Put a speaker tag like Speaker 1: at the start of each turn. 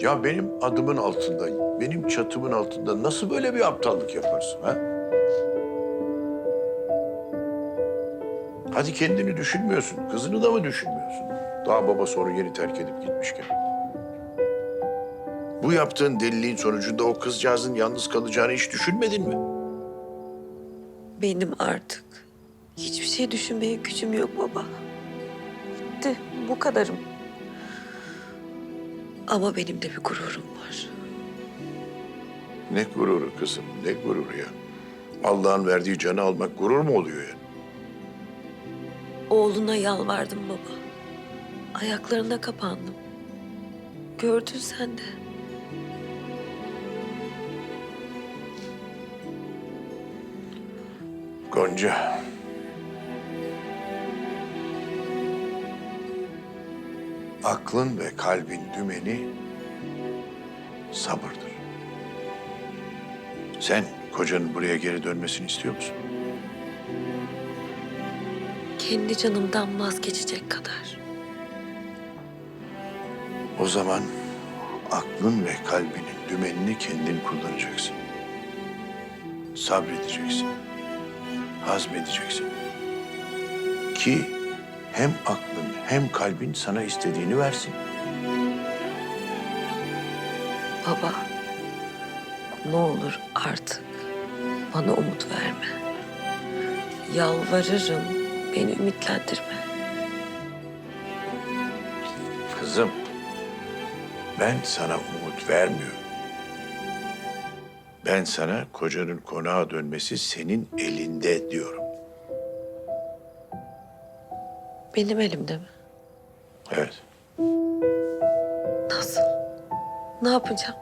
Speaker 1: Ya benim adımın altında, benim çatımın altında nasıl böyle bir aptallık yaparsın ha? Hadi kendini düşünmüyorsun, kızını da mı düşünmüyorsun? Daha baba sonra yeni terk edip gitmişken. Bu yaptığın deliliğin sonucunda o kızcağızın yalnız kalacağını hiç düşünmedin mi?
Speaker 2: Benim artık hiçbir şey düşünmeye gücüm yok baba. Bitti, bu kadarım. Ama benim de bir gururum var.
Speaker 1: Ne gururu kızım, ne gururu ya? Allah'ın verdiği canı almak gurur mu oluyor ya?
Speaker 2: Oğluna yalvardım baba. Ayaklarına kapandım. Gördün sen de.
Speaker 1: Gonca. Aklın ve kalbin dümeni sabırdır. Sen kocanın buraya geri dönmesini istiyor musun?
Speaker 2: Kendi canımdan vazgeçecek kadar.
Speaker 1: O zaman aklın ve kalbinin dümenini kendin kullanacaksın. Sabredeceksin. Hazmedeceksin. Ki hem aklın hem kalbin sana istediğini versin.
Speaker 2: Baba, ne olur artık bana umut verme. Yalvarırım, beni ümitlendirme.
Speaker 1: Kızım, ben sana umut vermiyorum. Ben sana kocanın konağa dönmesi senin elinde diyorum.
Speaker 2: Benim elimde mi?
Speaker 1: Evet.
Speaker 2: Nasıl? Ne yapacağım?